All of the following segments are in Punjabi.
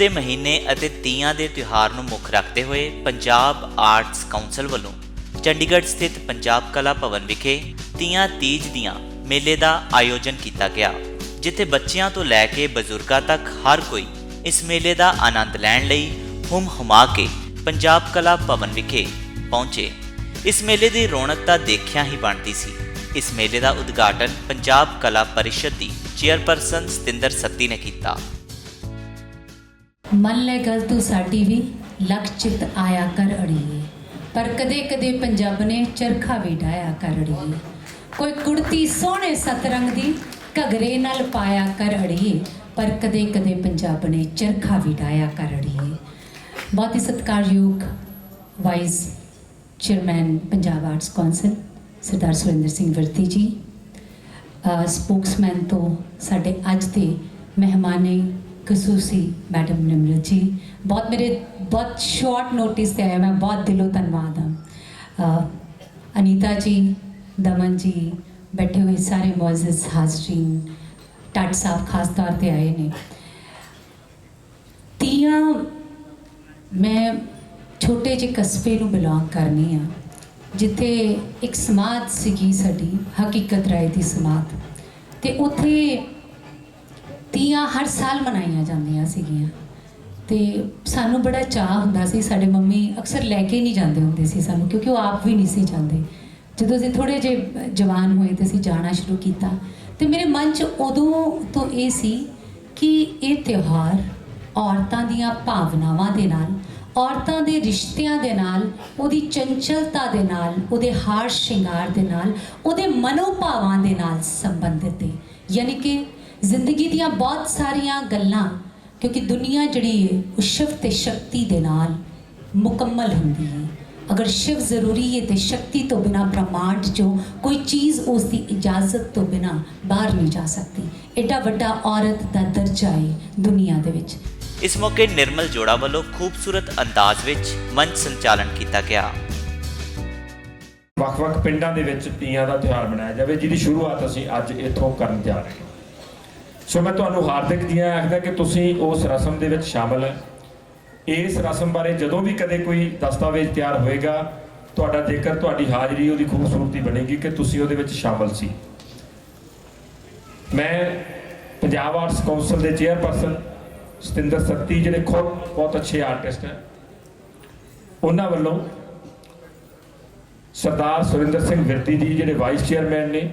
ਦੇ ਮਹੀਨੇ ਅਤੇ ਤੀਆਂ ਦੇ ਤਿਉਹਾਰ ਨੂੰ ਮੁੱਖ ਰੱਖਦੇ ਹੋਏ ਪੰਜਾਬ ਆਰਟਸ ਕਾਉਂਸਲ ਵੱਲੋਂ ਚੰਡੀਗੜ੍ਹ ਸਥਿਤ ਪੰਜਾਬ ਕਲਾ ਭਵਨ ਵਿਖੇ ਤੀਆਂ ਤੀਜ ਦੀਆਂ ਮੇਲੇ ਦਾ ਆਯੋਜਨ ਕੀਤਾ ਗਿਆ, ਜਿੱਥੇ ਬੱਚਿਆਂ ਤੋਂ ਲੈ ਕੇ ਬਜ਼ੁਰਗਾਂ ਤੱਕ ਹਰ ਕੋਈ ਇਸ ਮੇਲੇ ਦਾ ਆਨੰਦ ਲੈਣ ਲਈ ਹੁਮ ਹੁਮਾ ਕੇ ਪੰਜਾਬ ਕਲਾ ਭਵਨ ਵਿਖੇ ਪਹੁੰਚੇ। ਇਸ ਮੇਲੇ ਦੀ ਰੌਣਕ ਤਾਂ ਦੇਖਿਆ ਹੀ ਬਣਦੀ ਸੀ। ਇਸ ਮੇਲੇ ਦਾ ਉਦਘਾਟਨ ਪੰਜਾਬ ਕਲਾ ਪਰਿਸ਼ਦ ਦੀ ਚੇਅਰਪਰਸਨ ਸਤਿੰਦਰ ਸੱਤੀ ਨੇ ਕੀਤਾ। ਮੰਨ ਲੈ ਗੱਲ ਤੂੰ ਸਾਡੀ ਵੀ ਲਖ ਚਿਤ ਆਇਆ ਕਰ ਅੜੀਏ। ਪਰ ਕਦੇ ਕਦੇ ਪੰਜਾਬ ਨੇ ਚਰਖਾ ਵੀ ਡਾਇਆ ਕਰ ਅੜੀਏ। ਕੋਈ ਕੁੜਤੀ ਸੋਹਣੇ ਸਤਰੰਗ ਦੀ ਘਗਰੇ ਨਾਲ ਪਾਇਆ ਕਰ ਅੜੀਏ। ਪਰ ਕਦੇ ਕਦੇ ਪੰਜਾਬ ਨੇ ਚਰਖਾ ਵੀ ਡਾਇਆ ਕਰ ਅੜੀਏ। ਬਹੁਤ ਹੀ ਸਤਿਕਾਰਯੋਗ vice chairman, Punjab arts council, Sardar Surinder Singh Virdi ji. Spokesman ਤੋਂ ਸਾਡੇ ਅੱਜ ਦੇ ਮਹਿਮਾਨੇ ਖਸੂਸੀ ਮੈਡਮ ਨਿਮਰਤ ਜੀ। ਬਹੁਤ ਮੇਰੇ ਬਹੁਤ ਸ਼ਾਰਟ ਨੋਟਿਸ ਤੇ ਆਇਆ, ਮੈਂ ਬਹੁਤ ਦਿਲੋਂ ਧੰਨਵਾਦ ਹਾਂ। ਅਨੀਤਾ ਜੀ, ਦਮਨ ਜੀ, ਬੈਠੇ ਹੋਏ ਸਾਰੇ ਮੌਜੂਦ ਹਾਜ਼ਰੀਨ, ਟੱਟ ਸਾਹਿਬ ਖਾਸ ਤੌਰ ਤੇ ਆਏ ਨੇ। ਤੀਆਂ, ਮੈਂ ਛੋਟੇ ਜਿਹੇ ਕਸਬੇ ਨੂੰ ਬਿਲੋਂਗ ਕਰਨੀ ਆ, ਜਿੱਥੇ ਇੱਕ ਸਮਾਜ ਸੀਗੀ ਸਾਡੀ, ਹਕੀਕਤ ਰਾਏ ਦੀ ਸਮਾਜ ਤੇ ਉੱਥੇ ਤੀਆਂ ਹਰ ਸਾਲ ਮਨਾਈਆਂ ਜਾਂਦੀਆਂ ਸੀਗੀਆਂ। ਤੇ ਸਾਨੂੰ ਬੜਾ ਚਾਹ ਹੁੰਦਾ ਸੀ, ਸਾਡੇ ਮੰਮੀ ਅਕਸਰ ਲੈ ਕੇ ਨਹੀਂ ਜਾਂਦੇ ਹੁੰਦੇ ਸੀ ਸਾਨੂੰ, ਕਿਉਂਕਿ ਉਹ ਆਪ ਵੀ ਨਹੀਂ ਸੀ ਜਾਂਦੇ। ਜਦੋਂ ਅਸੀਂ ਥੋੜੇ ਜਿਹੇ ਜਵਾਨ ਹੋਏ ਤੇ ਅਸੀਂ ਜਾਣਾ ਸ਼ੁਰੂ ਕੀਤਾ। ਤੇ ਮੇਰੇ ਮਨ 'ਚ ਉਦੋਂ ਤੋਂ ਇਹ ਸੀ ਕਿ ਇਹ ਤਿਉਹਾਰ ਔਰਤਾਂ ਦੀਆਂ ਭਾਵਨਾਵਾਂ ਦੇ ਨਾਲ, ਔਰਤਾਂ ਦੇ ਰਿਸ਼ਤਿਆਂ ਦੇ ਨਾਲ, ਉਹਦੀ ਚੰਚਲਤਾ ਦੇ ਨਾਲ, ਉਹਦੇ ਹਾਰ ਸ਼ਿੰਗਾਰ ਦੇ ਨਾਲ, ਉਹਦੇ ਮਨੋਭਾਵਾਂ ਦੇ ਨਾਲ ਸੰਬੰਧਿਤ ਹੈ ਯਾਨੀ ਕਿ ਜ਼ਿੰਦਗੀ ਦੀਆਂ ਬਹੁਤ ਸਾਰੀਆਂ ਗੱਲਾਂ ਕਿਉਂਕਿ ਦੁਨੀਆ ਜਿਹੜੀ ਹੈ ਉਹ ਸ਼ਿਵ ਤੇ ਸ਼ਕਤੀ ਦੇ ਨਾਲ ਮੁਕੰਮਲ ਹੁੰਦੀ ਹੈ ਅਗਰ ਸ਼ਿਵ ਜ਼ਰੂਰੀ ਹੈ ਤੇ ਸ਼ਕਤੀ ਤੋਂ ਬਿਨਾ ਬ੍ਰਹਮਾਂਡ 'ਚੋਂ ਕੋਈ ਚੀਜ਼ ਉਸ ਦੀ ਇਜਾਜ਼ਤ ਤੋਂ ਬਿਨਾ ਬਾਹਰ ਨਹੀਂ ਜਾ ਸਕਦੀ। ਐਡਾ ਵੱਡਾ ਔਰਤ ਦਾ ਦਰਜਾ ਹੈ ਦੁਨੀਆ ਦੇ ਵਿੱਚ। ਇਸ ਮੌਕੇ ਨਿਰਮਲ ਜੋੜਾ ਵੱਲੋਂ ਖੂਬਸੂਰਤ ਅੰਦਾਜ਼ ਵਿੱਚ ਮੰਚ ਸੰਚਾਲਨ ਕੀਤਾ ਗਿਆ। ਵੱਖ-ਵੱਖ ਪਿੰਡਾਂ ਦੇ ਵਿੱਚ ਤੀਆਂ ਦਾ ਤਿਉਹਾਰ ਮਨਾਇਆ ਜਾਵੇ ਜਿਹਦੀ ਸ਼ੁਰੂਆਤ ਅਸੀਂ ਅੱਜ ਇੱਥੋਂ ਕਰਨ ਜਾ ਰਹੇ ਹਾਂ। ਸੋ ਮੈਂ ਤੁਹਾਨੂੰ ਹਾਰਦਿਕ ਦੀਆਂ ਆਖਦਾ ਕਿ ਤੁਸੀਂ ਉਸ ਰਸਮ ਦੇ ਵਿੱਚ ਸ਼ਾਮਲ ਹੈ। ਇਸ ਰਸਮ ਬਾਰੇ ਜਦੋਂ ਵੀ ਕਦੇ ਕੋਈ ਦਸਤਾਵੇਜ਼ ਤਿਆਰ ਹੋਏਗਾ, ਤੁਹਾਡਾ ਜੇਕਰ, ਤੁਹਾਡੀ ਹਾਜ਼ਰੀ, ਉਹਦੀ ਖੂਬਸੂਰਤੀ ਬਣੇਗੀ ਕਿ ਤੁਸੀਂ ਉਹਦੇ ਵਿੱਚ ਸ਼ਾਮਲ ਸੀ। ਮੈਂ ਪੰਜਾਬ ਆਰਟਸ ਕੌਂਸਲ ਦੇ ਚੇਅਰਪਰਸਨ ਸਤਿੰਦਰ ਸੱਤੀ ਜਿਹੜੇ ਖੁਦ ਬਹੁਤ ਅੱਛੇ ਆਰਟਿਸਟ ਹੈ। ਉਹਨਾਂ ਵੱਲੋਂ ਸਰਦਾਰ ਸੁਰਿੰਦਰ ਸਿੰਘ ਵਿਰਦੀ ਜੀ, ਜਿਹੜੇ ਵਾਈਸ ਚੇਅਰਮੈਨ ਨੇ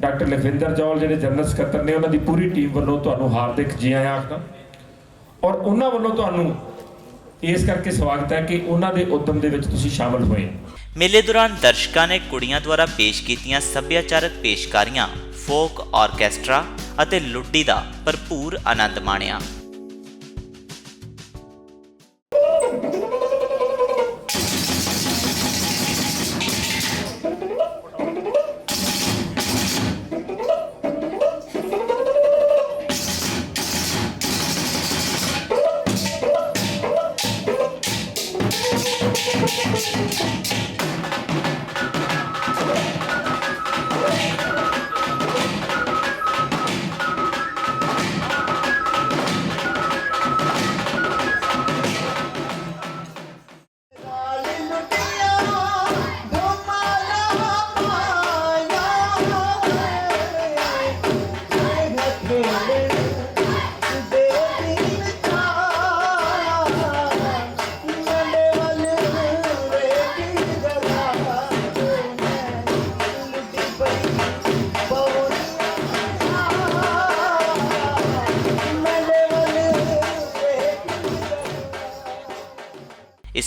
ਡਾਕਟਰ ਲਖਵਿੰਦਰ ਜੌਲ ਜਿਹੜੇ ਜਨਰਲ ਸਕੱਤਰ ਨੇ, ਉਹਨਾਂ ਦੀ ਪੂਰੀ ਟੀਮ ਵੱਲੋਂ ਤੁਹਾਨੂੰ ਹਾਰਦਿਕ ਜੀ ਆਇਆਂ ਆਖਦਾ। ਔਰ ਉਹਨਾਂ ਵੱਲੋਂ ਤੁਹਾਨੂੰ ਇਸ ਕਰਕੇ ਸਵਾਗਤ ਹੈ ਕਿ ਉਹਨਾਂ ਦੇ ਉਦਮ ਦੇ ਵਿੱਚ ਤੁਸੀਂ ਸ਼ਾਮਲ ਹੋਏ। ਮੇਲੇ ਦੌਰਾਨ ਦਰਸ਼ਕਾਂ ਨੇ ਕੁੜੀਆਂ ਦੁਆਰਾ ਪੇਸ਼ ਕੀਤੀਆਂ ਸੱਭਿਆਚਾਰਕ ਪੇਸ਼ਕਾਰੀਆਂ, ਫੋਕ, ਆਰਕੈਸਟਰਾ ਅਤੇ ਲੁੱਡੀ ਦਾ ਭਰਪੂਰ ਆਨੰਦ ਮਾਣਿਆ।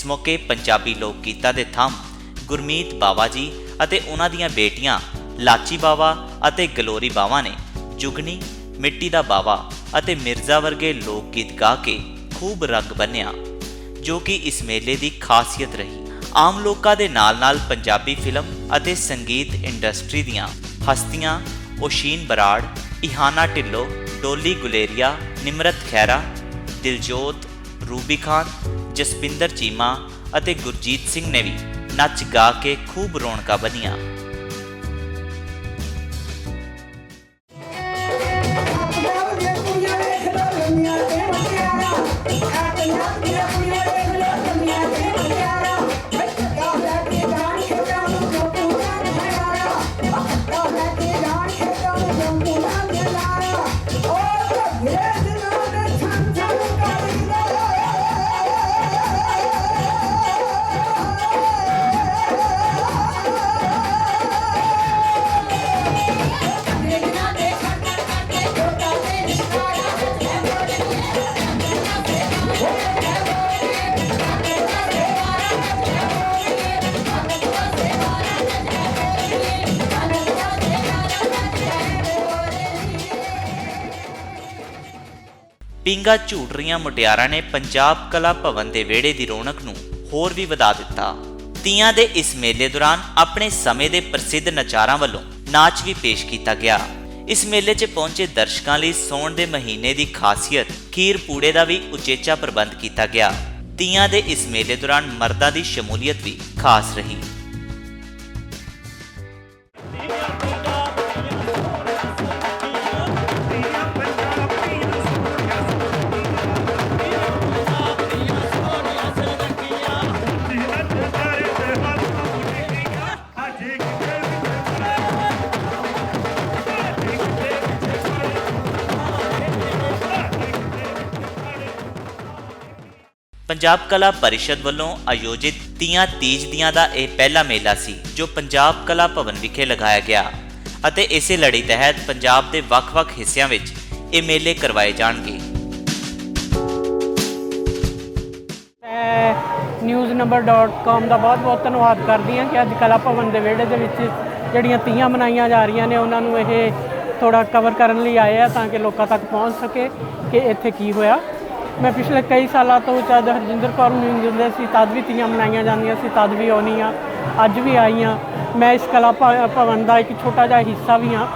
ਇਸ ਮੌਕੇ ਪੰਜਾਬੀ ਲੋਕ ਗੀਤਾਂ ਦੇ ਥੰਮ ਗੁਰਮੀਤ ਬਾਵਾ ਜੀ ਅਤੇ ਉਹਨਾਂ ਦੀਆਂ ਬੇਟੀਆਂ ਲਾਚੀ ਬਾਵਾ ਅਤੇ ਗਲੋਰੀ ਬਾਵਾ ਨੇ ਜੁਗਨੀ, ਮਿੱਟੀ ਦਾ ਬਾਵਾ ਅਤੇ ਮਿਰਜ਼ਾ ਵਰਗੇ ਲੋਕ ਗੀਤ ਗਾ ਕੇ ਖੂਬ ਰੰਗ ਬੰਨਿਆ, ਜੋ ਕਿ ਇਸ ਮੇਲੇ ਦੀ ਖਾਸੀਅਤ ਰਹੀ। ਆਮ ਲੋਕਾਂ ਦੇ ਨਾਲ-ਨਾਲ ਪੰਜਾਬੀ ਫਿਲਮ ਅਤੇ ਸੰਗੀਤ ਇੰਡਸਟਰੀ ਦੀਆਂ ਹਸਤੀਆਂ ਓਸ਼ੀਨ ਬਰਾੜ, ਇਹਾਨਾ ਢਿੱਲੋਂ, ਡੋਲੀ ਗੁਲੇਰੀਆ, ਨਿਮਰਤ ਖੈਰਾ ਦਿਲਜੋਤ, ਰੂਬੀ ਖਾਨ ਜਸਪਿੰਦਰ ਚੀਮਾ ਅਤੇ ਗੁਰਜੀਤ ਸਿੰਘ ਨੇ ਵੀ ਨੱਚ ਗਾ ਕੇ ਖੂਬ ਰੌਣਕਾਂ ਬੰਨੀਆਂ ਪਿੰਗਾ ਝੂਟ ਰਹੀਆਂ ਮੁਟਿਆਰਾਂ ਨੇ ਪੰਜਾਬ ਕਲਾ ਭਵਨ ਦੇ ਵਿਹੜੇ ਦੀ ਰੌਣਕ ਨੂੰ ਹੋਰ ਵੀ ਵਧਾ ਦਿੱਤਾ। ਤੀਆਂ ਦੇ ਇਸ ਮੇਲੇ ਦੌਰਾਨ ਆਪਣੇ ਸਮੇਂ ਦੇ ਪ੍ਰਸਿੱਧ ਨਚਾਰਾਂ ਵੱਲੋਂ ਨਾਚ ਵੀ ਪੇਸ਼ ਕੀਤਾ ਗਿਆ। ਇਸ ਮੇਲੇ 'ਚ ਪਹੁੰਚੇ ਦਰਸ਼ਕਾਂ ਲਈ ਸੌਣ ਦੇ ਮਹੀਨੇ ਦੀ ਖਾਸੀਅਤ, ਖੀਰ ਪੂੜੇ ਦਾ ਵੀ ਉਚੇਚਾ ਪ੍ਰਬੰਧ ਕੀਤਾ ਗਿਆ। ਤੀਆਂ ਦੇ ਇਸ ਮੇਲੇ ਦੌਰਾਨ ਮਰਦਾਂ ਦੀ ਸ਼ਮੂਲੀਅਤ ਵੀ ਖਾਸ ਰਹੀ। ਪੰਜਾਬ ਕਲਾ ਪਰਿਸ਼ਦ ਵੱਲੋਂ ਆਯੋਜਿਤ ਤੀਆਂ ਤੀਜ ਦੀਆਂ ਦਾ ਇਹ ਪਹਿਲਾ ਮੇਲਾ ਸੀ, ਜੋ ਪੰਜਾਬ ਕਲਾ ਭਵਨ ਵਿਖੇ ਲਗਾਇਆ ਗਿਆ ਅਤੇ ਇਸੇ ਲੜੀ ਤਹਿਤ ਪੰਜਾਬ ਦੇ ਵੱਖ-ਵੱਖ ਹਿੱਸਿਆਂ ਵਿੱਚ ਇਹ ਮੇਲੇ ਕਰਵਾਏ ਜਾਣਗੇ। ਮੈਂ newsnumber.com ਦਾ ਬਹੁਤ-ਬਹੁਤ ਧੰਨਵਾਦ ਕਰਦੀ ਹਾਂ ਕਿ ਅੱਜ ਕਲਾ ਭਵਨ ਦੇ ਵਿਹੜੇ ਦੇ ਵਿੱਚ ਜਿਹੜੀਆਂ ਤੀਆਂ ਮਨਾਈਆਂ ਜਾ ਰਹੀਆਂ ਨੇ, ਉਹਨਾਂ ਨੂੰ ਇਹ ਥੋੜਾ ਕਵਰ ਕਰਨ ਲਈ ਆਏ ਆ ਤਾਂ ਕਿ ਲੋਕਾਂ ਤੱਕ ਪਹੁੰਚ ਸਕੇ ਕਿ ਇੱਥੇ ਕੀ ਹੋਇਆ। ਮੈਂ ਪਿਛਲੇ ਕਈ ਸਾਲਾਂ ਤੋਂ ਜਦ ਹਰਜਿੰਦਰ ਕੌਰ ਨੂੰ ਜਿੰਦੇ ਸੀ, ਤਦ ਵੀ ਤੀਆਂ ਮਨਾਈਆਂ ਜਾਂਦੀਆਂ ਸੀ, ਤਦ ਵੀ ਆਉਣੀ ਅੱਜ ਵੀ ਆਈ ਹਾਂ ਮੈਂ ਇਸ ਕਲਾ ਭ- ਭਵਨ ਦਾ ਇੱਕ ਛੋਟਾ ਜਿਹਾ ਹਿੱਸਾ ਵੀ ਹਾਂ।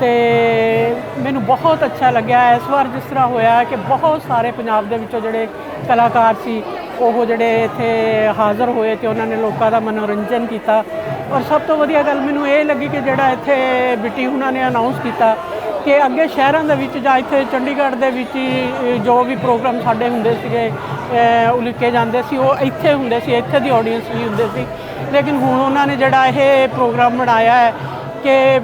ਤੇ ਮੈਨੂੰ ਬਹੁਤ ਅੱਛਾ ਲੱਗਿਆ, ਇਸ ਵਾਰ ਜਿਸ ਤਰ੍ਹਾਂ ਹੋਇਆ ਕਿ ਬਹੁਤ ਸਾਰੇ ਪੰਜਾਬ ਦੇ ਵਿੱਚੋਂ ਜਿਹੜੇ ਕਲਾਕਾਰ ਸੀ, ਉਹ ਜਿਹੜੇ ਇੱਥੇ ਹਾਜ਼ਰ ਹੋਏ ਤੇ ਉਹਨਾਂ ਨੇ ਲੋਕਾਂ ਦਾ ਮਨੋਰੰਜਨ ਕੀਤਾ। ਔਰ ਸਭ ਤੋਂ ਵਧੀਆ ਗੱਲ ਮੈਨੂੰ ਇਹ ਲੱਗੀ ਕਿ ਜਿਹੜਾ ਇੱਥੇ ਬਿੱਟੀ ਉਹਨਾਂ ਨੇ ਅਨਾਉਂਸ ਕੀਤਾ ਕਿ ਅੱਗੇ ਸ਼ਹਿਰਾਂ ਦੇ ਵਿੱਚ ਜਾਂ ਇੱਥੇ ਚੰਡੀਗੜ੍ਹ ਦੇ ਵਿੱਚ ਹੀ ਜੋ ਵੀ ਪ੍ਰੋਗਰਾਮ ਸਾਡੇ ਹੁੰਦੇ ਸੀਗੇ ਉਲੀਕੇ ਜਾਂਦੇ ਸੀ, ਉਹ ਇੱਥੇ ਹੁੰਦੇ ਸੀ, ਇੱਥੇ ਦੀ ਆਡੀਅנס ਵੀ ਹੁੰਦੇ ਸੀ। ਲੇਕਿਨ ਹੁਣ ਉਹਨਾਂ ਨੇ ਜਿਹੜਾ ਇਹ ਪ੍ਰੋਗਰਾਮ ਬਣਾਇਆ ਹੈ ਕਿ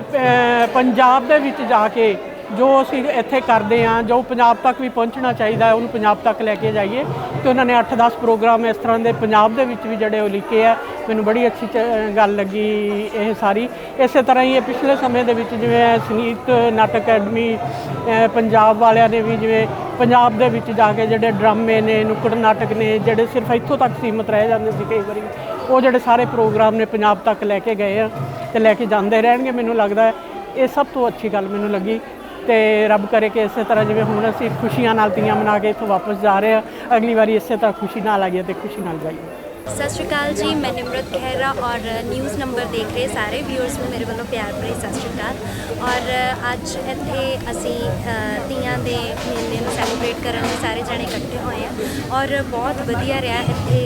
ਪੰਜਾਬ ਦੇ ਵਿੱਚ ਜਾ ਕੇ ਜੋ ਅਸੀਂ ਇੱਥੇ ਕਰਦੇ ਹਾਂ, ਜੋ ਪੰਜਾਬ ਤੱਕ ਵੀ ਪਹੁੰਚਣਾ ਚਾਹੀਦਾ ਹੈ, ਉਹਨੂੰ ਪੰਜਾਬ ਤੱਕ ਲੈ ਕੇ ਜਾਈਏ। ਤੇ ਉਹਨਾਂ ਨੇ 8-10 ਪ੍ਰੋਗਰਾਮ ਇਸ ਤਰ੍ਹਾਂ ਦੇ ਪੰਜਾਬ ਦੇ ਵਿੱਚ ਵੀ ਜਿਹੜੇ ਉਹ ਲਿਖੇ ਆ। ਮੈਨੂੰ ਬੜੀ ਅੱਛੀ ਚ- ਗੱਲ ਲੱਗੀ ਇਹ ਸਾਰੀ। ਇਸੇ ਤਰ੍ਹਾਂ ਹੀ ਇਹ ਪਿਛਲੇ ਸਮੇਂ ਦੇ ਵਿੱਚ ਜਿਵੇਂ ਸੰਗੀਤ, ਨਾਟਕ ਅਕੈਡਮੀ ਪੰਜਾਬ ਵਾਲਿਆਂ ਨੇ ਵੀ ਜਿਵੇਂ ਪੰਜਾਬ ਦੇ ਵਿੱਚ ਜਾ ਕੇ ਜਿਹੜੇ ਡਰਾਮੇ ਨੇ, ਨੁੱਕੜ ਨਾਟਕ ਨੇ, ਜਿਹੜੇ ਸਿਰਫ ਇੱਥੋਂ ਤੱਕ ਸੀਮਤ ਰਹਿ ਜਾਂਦੇ ਸੀ ਕਈ ਵਾਰੀ, ਉਹ ਜਿਹੜੇ ਸਾਰੇ ਪ੍ਰੋਗਰਾਮ ਨੇ ਪੰਜਾਬ ਤੱਕ ਲੈ ਕੇ ਗਏ ਆ ਤੇ ਲੈ ਕੇ ਜਾਂਦੇ ਰਹਿਣਗੇ। ਮੈਨੂੰ ਲੱਗਦਾ ਇਹ ਸਭ ਤੋਂ ਅੱਛੀ ਗੱਲ ਮੈਨੂੰ ਲੱਗੀ। ਤੇ ਰੱਬ ਕਰੇ ਕਿ ਇਸੇ ਤਰ੍ਹਾਂ ਜਿਵੇਂ ਹੁਣ ਅਸੀਂ ਖੁਸ਼ੀਆਂ ਨਾਲ ਤੀਆਂ ਮਨਾ ਕੇ ਇੱਥੋਂ ਵਾਪਸ ਜਾ ਰਹੇ ਆ ਅਗਲੀ ਵਾਰੀ ਇਸੇ ਤਰ੍ਹਾਂ ਖੁਸ਼ੀ ਨਾਲ ਆਈਏ ਤੇ ਖੁਸ਼ੀ ਨਾਲ ਜਾਈਏ। ਸਤਿ ਸ਼੍ਰੀ ਅਕਾਲ ਜੀ ਮੈਂ ਨਿਮਰਤ ਖਹਿਰਾ ਔਰ ਨਿਊਜ਼ ਨੰਬਰ ਦੇਖ ਰਹੇ ਸਾਰੇ ਵਿਊਅਰਸ ਨੂੰ ਮੇਰੇ ਵੱਲੋਂ ਪਿਆਰ ਭਰੀ ਸਤਿ ਸ਼੍ਰੀ ਅਕਾਲ। ਔਰ ਅੱਜ ਇੱਥੇ ਅਸੀਂ ਅ, ਤੀਆਂ ਦੇ ਮੇਲੇ ਨੂੰ ਸੈਲੀਬ੍ਰੇਟ ਕਰਨ ਲਈ ਸਾਰੇ ਜਣੇ ਇਕੱਠੇ ਹੋਏ ਆ ਔਰ ਬਹੁਤ ਵਧੀਆ ਰਿਹਾ ਇੱਥੇ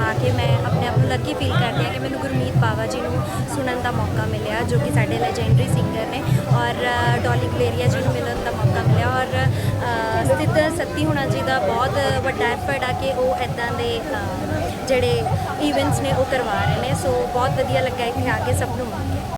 ਆ ਕੇ ਮੈਂ ਆਪਣੇ ਆਪ ਨੂੰ ਲੱਕੀ ਫੀਲ ਕਰਦੀ ਹਾਂ ਕਿ ਮੈਨੂੰ ਗੁਰਮੀਤ ਬਾਵਾ ਜੀ ਨੂੰ ਸੁਣਨ ਦਾ ਮੌਕਾ ਮਿਲਿਆ ਜੋ ਕਿ ਸਾਡੇ ਲੈਜੈਂਡਰੀ ਸਿੰਗਰ ਨੇ ਔਰ ਡੋਲੀ ਕਲੇਰੀਆ ਜੀ ਨੂੰ ਮਿਲਣ ਦਾ ਮੌਕਾ ਮਿਲਿਆ ਔਰ ਸਥਿਤ ਸੱਤੀ ਹੁਣਾ ਜੀ ਦਾ ਬਹੁਤ ਵੱਡਾ ਐਫਰਟ ਆ ਕਿ ਉਹ ਇਦਾਂ ਦੇ ਜਿਹੜੇ ਇਵੈਂਟਸ ਨੇ ਉਹ ਕਰਵਾ ਰਹੇ ਨੇ, ਸੋ ਬਹੁਤ ਵਧੀਆ ਲੱਗਾ ਇੱਥੇ ਆ ਕੇ ਸਭ ਨੂੰ। ਮਿਲ ਕੇ